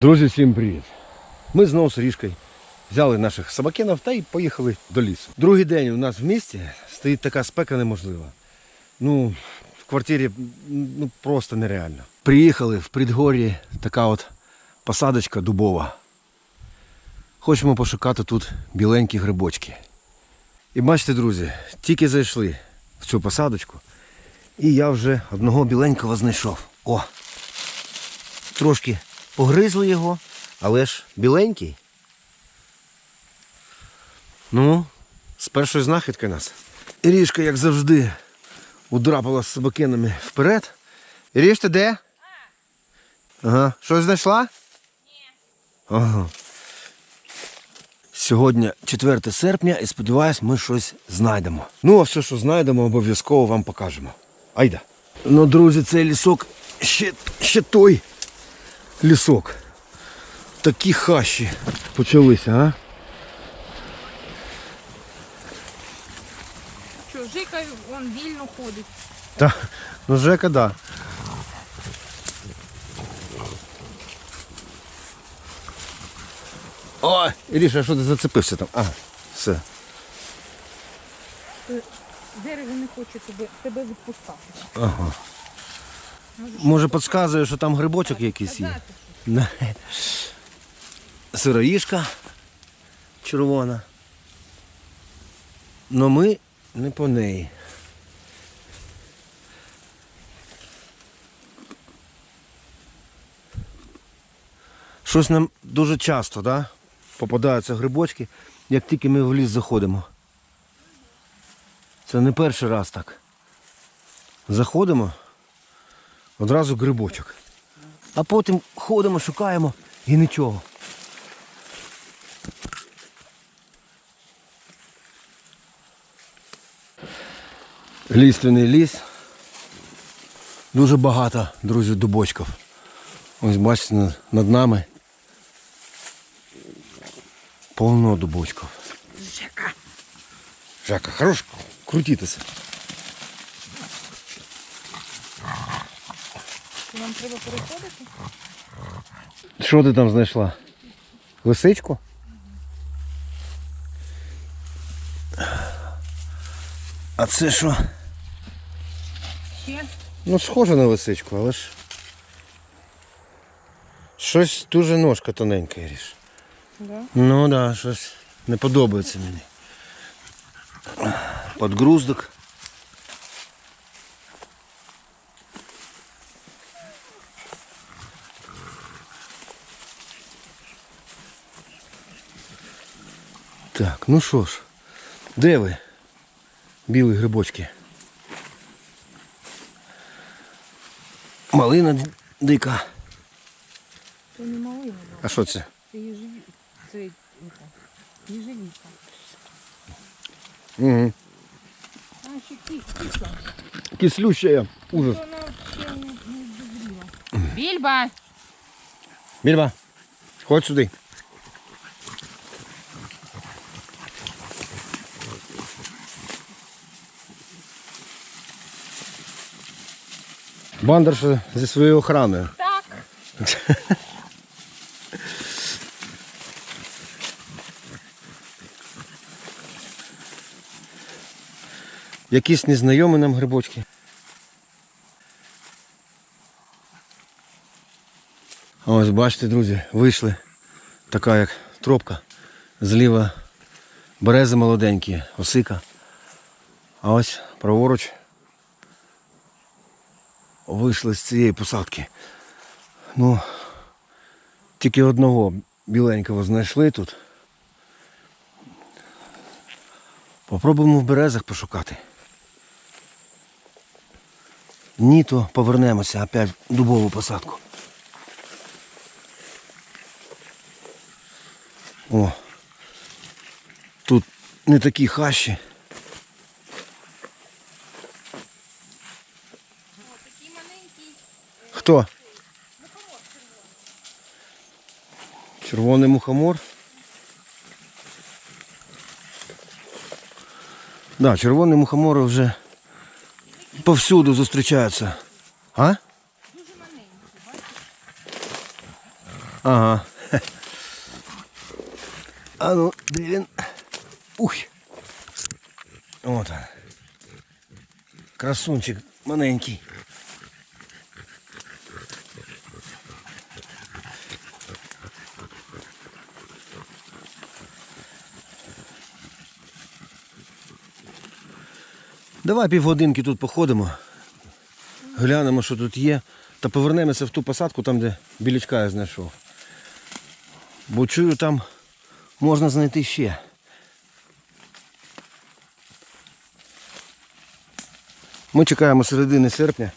Друзі, всім привіт! Ми знову з Ріжкою взяли наших собакенів та й поїхали до лісу. Другий день у нас в місті стоїть така спека неможлива. Ну, в квартирі ну, просто нереально. Приїхали в предгор'ї така от посадочка дубова. Хочемо пошукати тут біленькі грибочки. І бачите, друзі, тільки зайшли в цю посадочку, і я вже одного біленького знайшов. О! Трошки погризли його, але ж біленький. Ну, з першої знахідки нас. Ірішка, як завжди, удрапала з собакенами вперед. Іріш, ти де? Ага. Щось знайшла? Ні. Ага. Сьогодні 4 серпня і сподіваюсь, ми щось знайдемо. Ну, а все, що знайдемо, обов'язково вам покажемо. Айда. Ну, друзі, цей лісок ще, ще той лісок. Такі хащі почалися, а? Що, Жика вон вільно ходить. Та, ну Жека, да. Ой, Іріша, а що ти зацепився там? Ага, все. Дерево не хоче тебе, тебе відпускати. Ага. Може, підказує, що там грибочок якийсь є. Сироїшка червона. Но ми не по неї. Щось нам дуже часто, да? попадаються грибочки, як тільки ми в ліс заходимо. Це не перший раз так. Заходимо, одразу грибочок. А потім ходимо, шукаємо і нічого. Ліственний ліс. Дуже багато, друзі, дубочків. Ось бачите, над нами повно дубочків. Жека. Жака, хорош крутитися. Що нам треба переходити? Що ти там знайшла? Лисичку? А це що? Ще? Ну, схоже на лисичку, але ж. Щось дуже ножка тоненька, Іріш. Да. Ну так, да, щось не подобається мені. Подгруздок. Так, ну що ж, де ви? Білі грибочки. Малина дика. Це не малина, А що це? це їжеві... Це їжевіка. Угу. А ще ки- кисла. Кислющая. Ужас. Більба! Більба, ходь сюди. Бандерша зі своєю охраною. Так. Якісь незнайомі нам грибочки. Ось бачите, друзі, вийшли. Така як тропка. Зліва берези молоденькі, осика. А ось праворуч вийшли з цієї посадки. Ну, тільки одного біленького знайшли тут. Попробуємо в березах пошукати. Ні, то повернемося опять в дубову посадку. О, тут не такі хащі. Хто? Червоний мухомор. Да, червоні мухомори вже повсюду зустрічаються. А? Дуже маленький, бачиш? Ага. А ну, де він? Ух. От. він. Красунчик маленький. Давай півгодинки тут походимо, глянемо, що тут є, та повернемося в ту посадку, там, де білячка я знайшов. Бо чую, там можна знайти ще. Ми чекаємо середини серпня,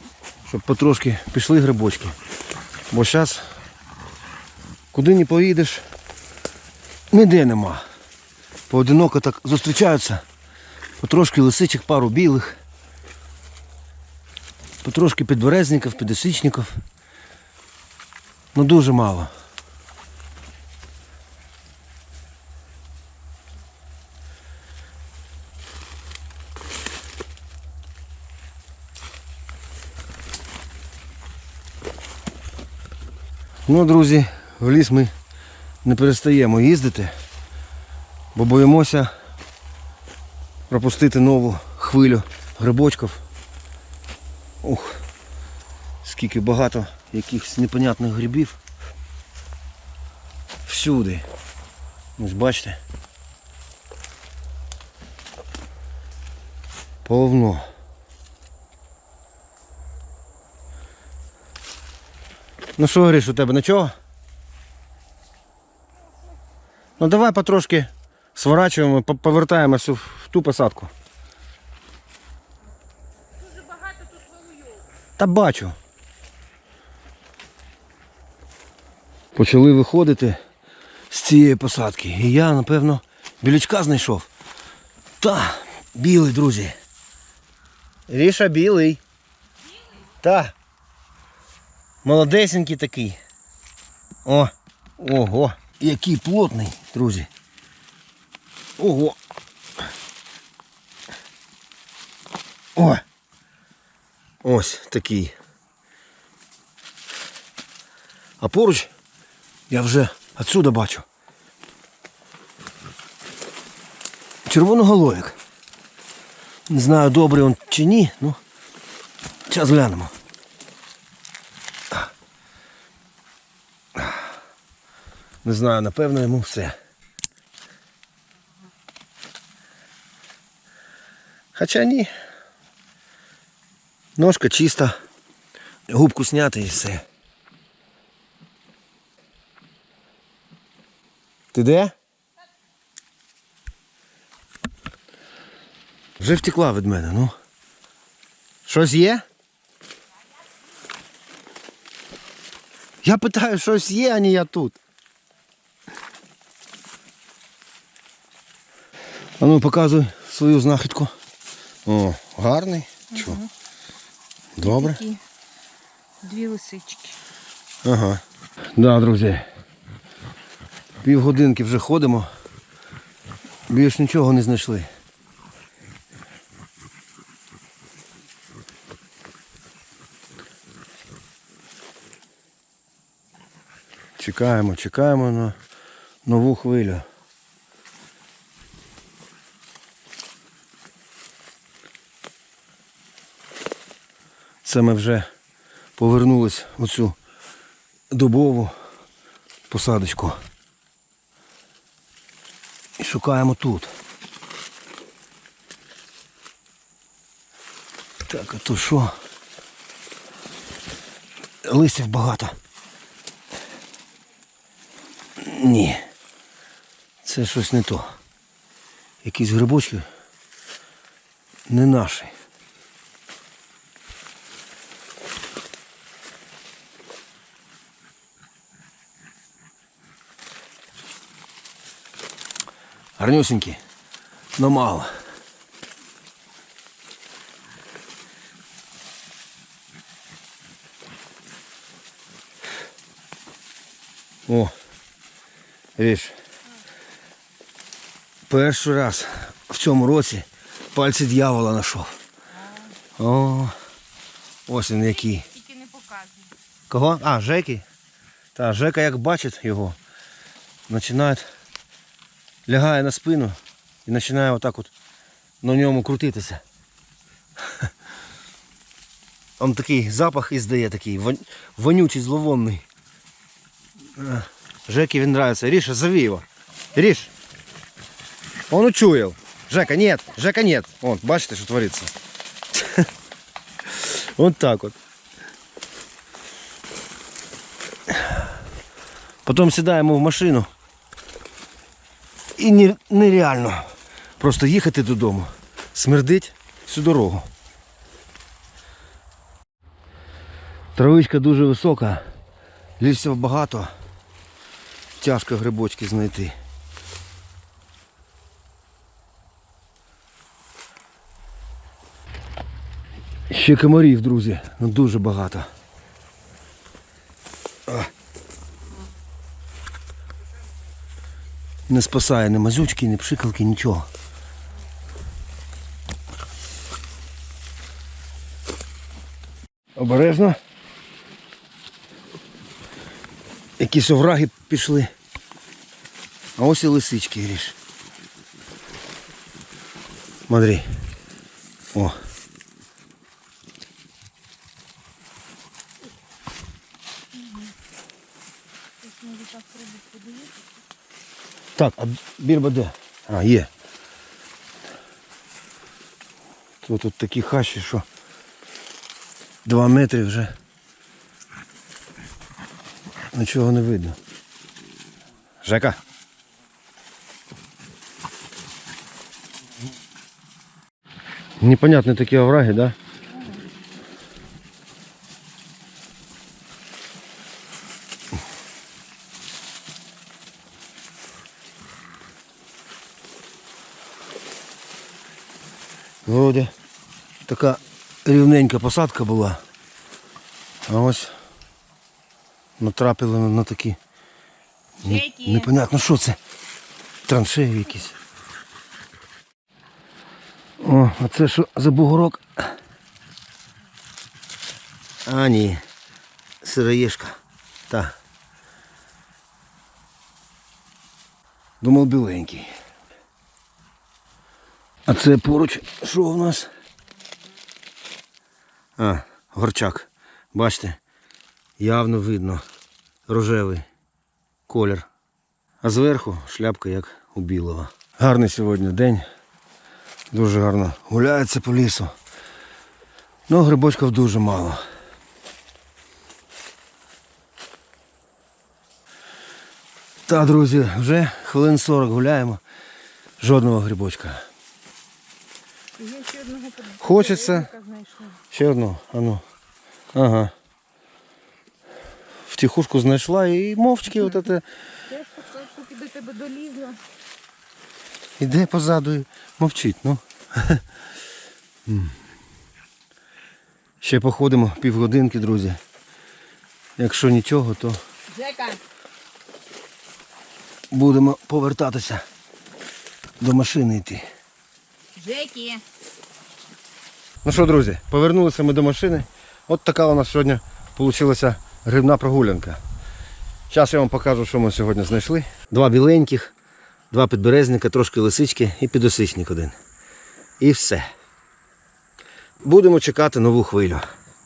щоб потрошки пішли грибочки. Бо зараз, куди не поїдеш, ніде нема. Поодиноко так зустрічаються. Потрошки лисичок, пару білих. Потрошки підберезників, підосичників. Ну дуже мало. Ну, друзі, в ліс ми не перестаємо їздити, бо боїмося пропустити нову хвилю грибочків. Ух, скільки багато якихось непонятних грибів. Всюди. Ось бачите. Повно. Ну що, Гриш, у тебе нічого? Ну давай потрошки сворачуємо, по- повертаємося в в ту посадку. Дуже багато тут вилую. Та бачу. Почали виходити з цієї посадки. І я, напевно, білячка знайшов. Та, білий, друзі. Ріша білий. Та. Молодесенький такий. О, ого. Який плотний, друзі. Ого. О. Ось такий. А поруч я вже отсюда бачу. Червоноголовик. Не знаю, добрий він чи ні, ну. Зараз глянемо. Не знаю, напевно йому все. Хоча ні. Ножка чиста. Губку зняти і все. Ти де? Вже втекла від мене, ну. Щось є? Я питаю, щось є, а не я тут. А ну показуй свою знахідку. О, гарний. Чого? Добре. Такі дві лисички. Ага. Да, друзі. Півгодинки вже ходимо. Більш нічого не знайшли. Чекаємо, чекаємо на нову хвилю. Це ми вже повернулись в цю дубову посадочку. І шукаємо тут. Так, а то що? Листів багато. Ні. Це щось не то. Якісь грибочки не наші. Гарнюсенькі, но мало. О, Ріш. Перший раз в цьому році пальці дьявола знайшов. О, ось він який. Тільки не показуй. Кого? А, Жеки? Та Жека, як бачить його, починає, лягає на спину і починає отак от на ньому крутитися. Он такий запах іздає такий, вон- вонючий, зловонний. Е, Жеке він нравится. Риша, зови его. Риш. Он учуял. Жека, нет. Жека, нет. Вон, бачите, що твориться. Вот так вот. Потім сідаємо в машину. І нереально просто їхати додому. Смердить всю дорогу. Травичка дуже висока, лісів багато. Тяжко грибочки знайти. Ще комарів, друзі, ну дуже багато. Не спасає ні мазючки, ні пшикалки, нічого. Обережно. Якісь овраги пішли. А ось і лисички ріж. Смотри. О. Так, а бірба де? А, є. Тут, тут такі хащі, що два метри вже. Нічого не видно. Жека. Непонятні такі овраги, да? Вроде така рівненька посадка була. А ось натрапили на, такі. не- Непонятно, що це. Траншеї якісь. О, а це що за бугорок? А, ні. Сироєшка. Та. Думав біленький. А це поруч, що у нас? А, горчак. Бачите, явно видно рожевий колір. А зверху шляпка як у білого. Гарний сьогодні день. Дуже гарно гуляється по лісу. Ну, грибочків дуже мало. Та, друзі, вже хвилин 40 гуляємо. Жодного грибочка. Є ще одного. Хочеться. знайшла. Ще одного, ану. Ага. Втихушку знайшла і мовчки от це Я поки до тебе долізла. іде позаду і мовчить. Ну. Ще походимо півгодинки, друзі. Якщо нічого, то Жека, будемо повертатися до машини йти. Жеки. Ну що, друзі, повернулися ми до машини. От така у нас сьогодні вийшла грибна прогулянка. Зараз я вам покажу, що ми сьогодні знайшли. Два біленьких, два підберезника, трошки лисички і підосичник один. І все. Будемо чекати нову хвилю.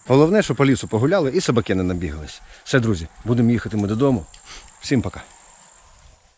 Головне, що по лісу погуляли і собаки не набігались. Все, друзі, будемо їхати ми додому. Всім пока.